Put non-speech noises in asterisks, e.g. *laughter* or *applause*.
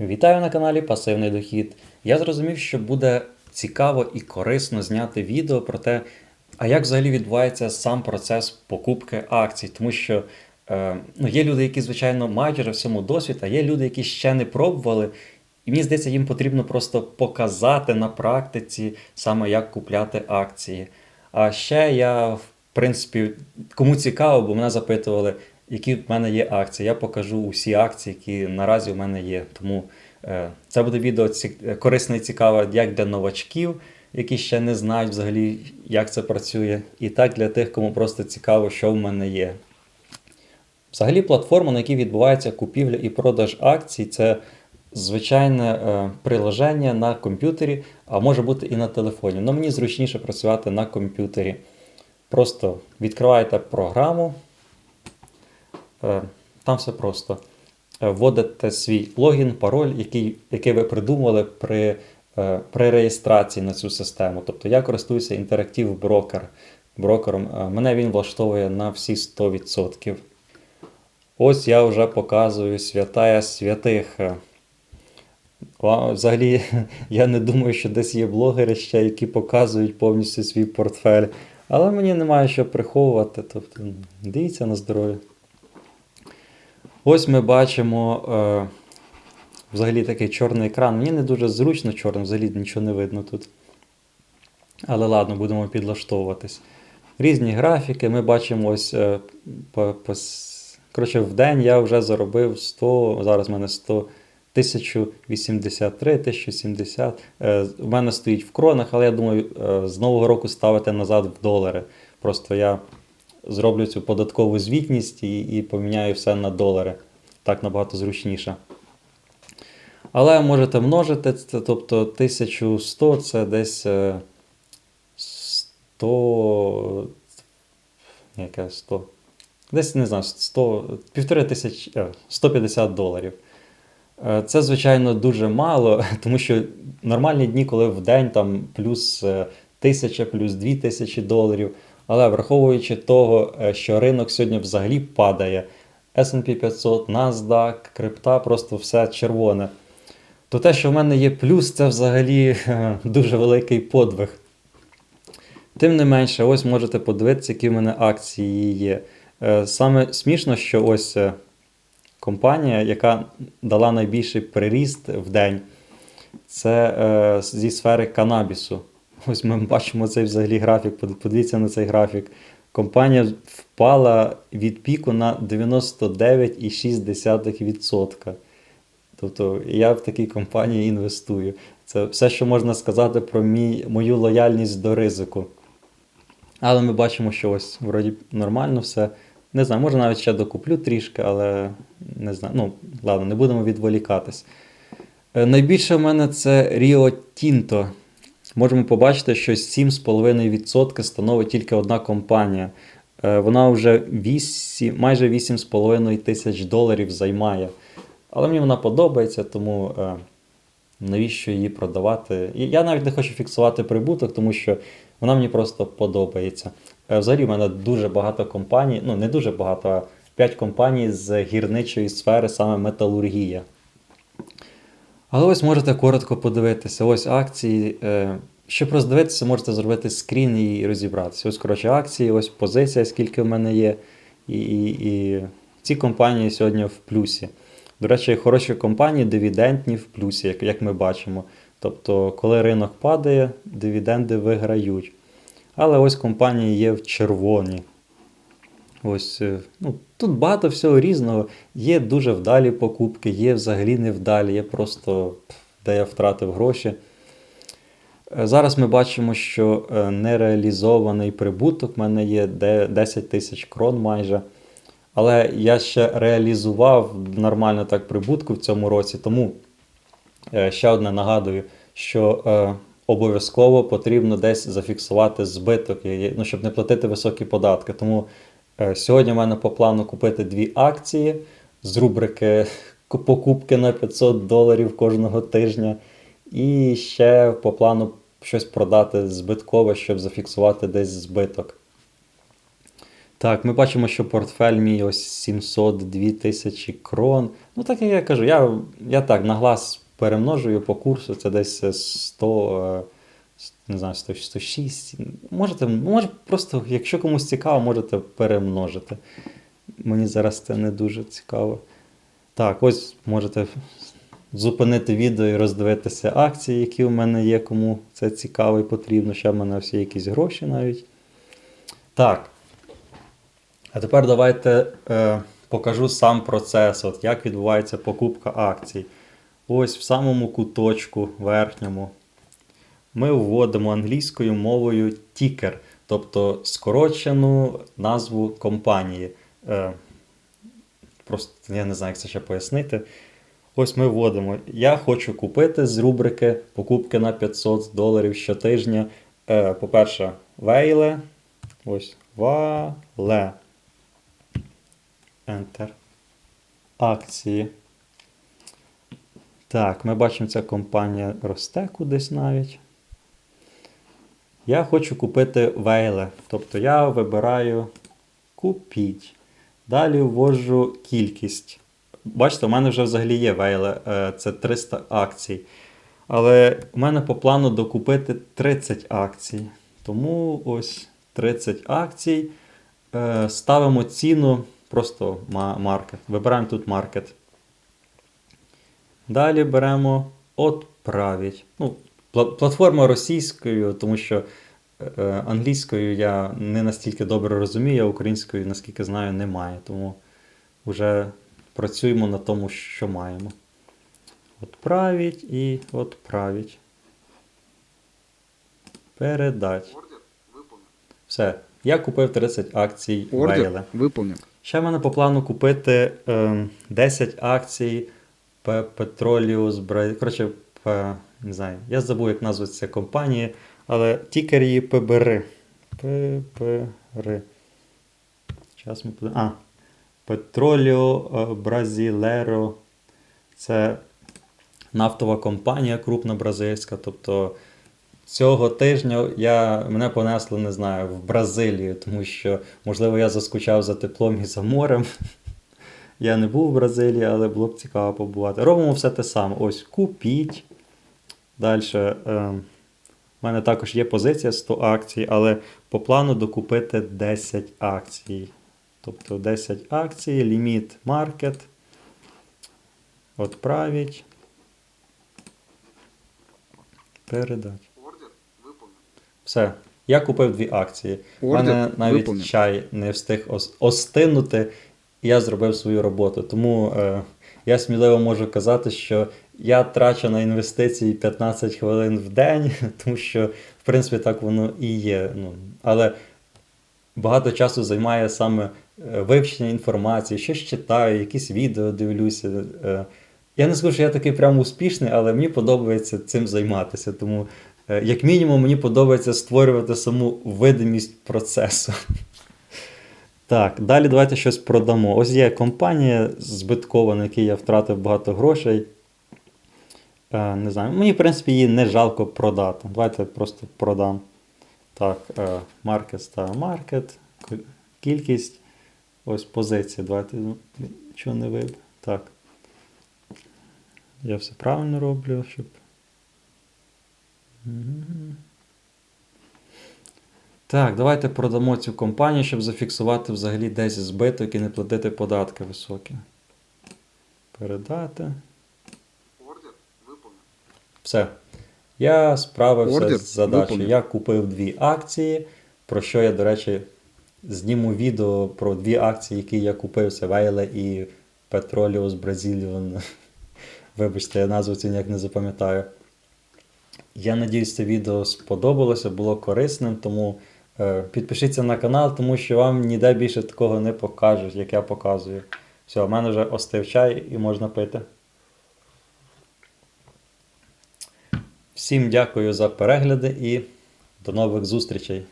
Вітаю на каналі Пасивний Дохід. Я зрозумів, що буде цікаво і корисно зняти відео про те, а як взагалі відбувається сам процес покупки акцій. Тому що е, ну, є люди, які, звичайно, мають вже в цьому досвід, а є люди, які ще не пробували. І мені здається, їм потрібно просто показати на практиці саме як купляти акції. А ще я, в принципі, кому цікаво, бо мене запитували, які в мене є акції. Я покажу усі акції, які наразі в мене є. Тому е, це буде відео е, корисне і цікаве як для новачків, які ще не знають взагалі, як це працює, і так для тих, кому просто цікаво, що в мене є. Взагалі, платформа, на якій відбувається купівля і продаж акцій, це звичайне е, приложення на комп'ютері, а може бути і на телефоні. Але мені зручніше працювати на комп'ютері. Просто відкриваєте програму, там все просто. Е, Вводите свій логін, пароль, який, який ви придумали при, е, при реєстрації на цю систему. Тобто я користуюся Interactive Broker, брокером. Е, Мене він влаштовує на всі 100%. Ось я вже показую святая святих. Е, Взагалі, *laughs* я не думаю, що десь є блогери ще, які показують повністю свій портфель. Але мені немає що приховувати. Тобто, дивіться на здоров'я. Ось ми бачимо е, взагалі такий чорний екран. Мені не дуже зручно чорним, взагалі нічого не видно тут. Але ладно, будемо підлаштовуватись. Різні графіки. Ми бачимо ось. Е, по, по, коротше, в день я вже заробив 100, зараз в мене 100, 1083, 1070. Е, в мене стоїть в кронах, але я думаю, е, з нового року ставити назад в долари. Просто я зроблю цю податкову звітність і, і поміняю все на долари. Так набагато зручніше. Але можете множити, це, тобто 1100 це десь е, 100. Яке 100? Десь не знаю, 100, півтори тисяч, е, 150 доларів. Е, Це, звичайно, дуже мало, *laughs* тому що нормальні дні, коли в день там плюс е, тисяча, плюс дві тисячі доларів. Але враховуючи того, е, що ринок сьогодні взагалі падає, S&P 500, NASDAQ, крипта, просто все червоне. То те, що в мене є плюс, це взагалі е, дуже великий подвиг. Тим не менше, ось можете подивитися, які в мене акції є. Е, Саме смішно, що ось компанія, яка дала найбільший приріст в день, це зі сфери канабісу. Ось ми бачимо цей взагалі графік. Подивіться на цей графік. Компанія впала від піку на 99,6%. Тобто я в такій компанії інвестую. Це все, що можна сказати про мій, мою лояльність до ризику. Але ми бачимо, що ось вроді нормально все. Не знаю, може навіть ще докуплю трішки, але не знаю. Ну, ладно, не будемо відволікатись. Е, Найбільше в мене це Rio Tinto. Можемо побачити, що 7,5% становить тільки одна компанія. Е, Вона вже 8, майже 8,5 тисяч доларів займає. Але мені вона подобається, тому е, навіщо її продавати? Я навіть не хочу фіксувати прибуток, тому що вона мені просто подобається. Е, Взагалі, в мене дуже багато компаній, ну не дуже багато, а 5 компаній з гірничої сфери, саме металургія. Але ось можете коротко подивитися. Ось акції. е, Щоб роздивитися, можете зробити скрін і розібратися. Ось, коротше, акції, ось позиція, скільки в мене є. І, і, і ці компанії сьогодні в плюсі. До речі, хороші компанії дивідендні в плюсі, як, як ми бачимо. Тобто, коли ринок падає, дивіденди виграють. Але ось компанії є в червоні. Ось, е, ну, тут багато всього різного. Є дуже вдалі покупки, є взагалі невдалі, є просто де я втратив гроші. Е, Зараз ми бачимо, що е, нереалізований прибуток в мене є 10 тисяч крон майже. Але я ще реалізував нормально так прибутку в цьому році. Тому ще одне нагадую, що обов'язково потрібно десь зафіксувати збиток, ну, щоб не платити високі податки. Тому сьогодні в мене по плану купити дві акції з рубрики *laughs* покупки на 500 доларів кожного тижня. І ще по плану щось продати збиткове, щоб зафіксувати десь збиток. Так, ми бачимо, що портфель мій ось 702 тисячі крон. Ну, так як я кажу, я, я так на глаз перемножую по курсу, це десь 100, е, не знаю, 100, 106. Можете, може, просто, якщо комусь цікаво, можете перемножити. Мені зараз це не дуже цікаво. Так, ось можете зупинити відео і роздивитися акції, які у мене є, кому це цікаво і потрібно. Ще в мене всі якісь гроші навіть. Так. А тепер давайте е, покажу сам процес, от як відбувається покупка акцій. Ось в самому куточку верхньому ми вводимо англійською мовою тікер, тобто скорочену назву компанії. Е, просто я не знаю, як це ще пояснити. Ось ми вводимо. Я хочу купити з рубрики покупки на 500 доларів щотижня. Е, по-перше, вейле. Ось вале. Enter. Акції. Так, ми бачимо, ця компанія росте кудись навіть. Я хочу купити вейле. Тобто я вибираю купіть. Далі ввожу кількість. Бачите, у мене вже взагалі є вейле. е, Це 300 акцій. Але у мене по плану докупити 30 акцій. Тому ось 30 акцій. Е, Ставимо ціну, просто маркет. Вибираємо тут маркет. Далі беремо «Отправить». Ну, платформа російською, тому що е, англійською я не настільки добре розумію, а українською, наскільки знаю, немає. Тому вже працюємо на тому, що маємо. Отправить і отправить. Передать. Все. Я купив 30 акцій Вейла. Ще в мене по плану купити е, 10 акцій П- Petroleus Bra- Коротше, не знаю, я забув, як назвується компанії, але тікер її ПБР. ПБР. Зараз ми подивимо. А. Petroleo е, Brasileiro. Це нафтова компанія крупна бразильська. Тобто цього тижня я, мене понесло, не знаю, в Бразилію, тому що, можливо, я заскучав за теплом і за морем. *laughs* Я не був в Бразилії, але було б цікаво побувати. Робимо все те саме. Ось купіть. Далі. Е, у мене також є позиція 100 акцій, але по плану докупити 10 акцій. Тобто 10 акцій, ліміт маркет. Отправить. Передать. Ордер выполнен. Все. Я купив дві акції. У мене навіть виповнений. чай не встиг ос- остинути, і я зробив свою роботу. Тому е, я сміливо можу казати, що я трачу на інвестиції 15 хвилин в день, *laughs* тому що, в принципі, так воно і є. Ну, але багато часу займає саме е, вивчення інформації, щось читаю, якісь відео дивлюся. Е, Я не скажу, що я такий прям успішний, але мені подобається цим займатися. Тому, е, як мінімум, мені подобається створювати саму видимість процесу. *laughs* Так, далі давайте щось продамо. Ось є компанія збиткова, на якій я втратив багато грошей. Е, не знаю, мені, в принципі, її не жалко продати. Давайте просто продам. Так, е, маркет ставимо маркет, кількість. Ось позиція. Давайте ну, нічого не виб. Так. Я все правильно роблю, щоб. Так, давайте продамо цю компанію, щоб зафіксувати взагалі десь збиток і не платити податки високі. Передати. Ордер выполнен. Все. Я справився Ордер з задачею. Я купив дві акції, про що я, до речі, зніму відео про дві акції, які я купив. Це Вейле і Petroleus *laughs* Brazilian. Вибачте, я назву цю ніяк не запам'ятаю. Я надіюсь, це відео сподобалося, було корисним, тому підпишіться на канал, тому що вам ніде більше такого не покажуть, як я показую. Все, в мене вже остив чай і можна пити. Всім дякую за перегляди і до нових зустрічей!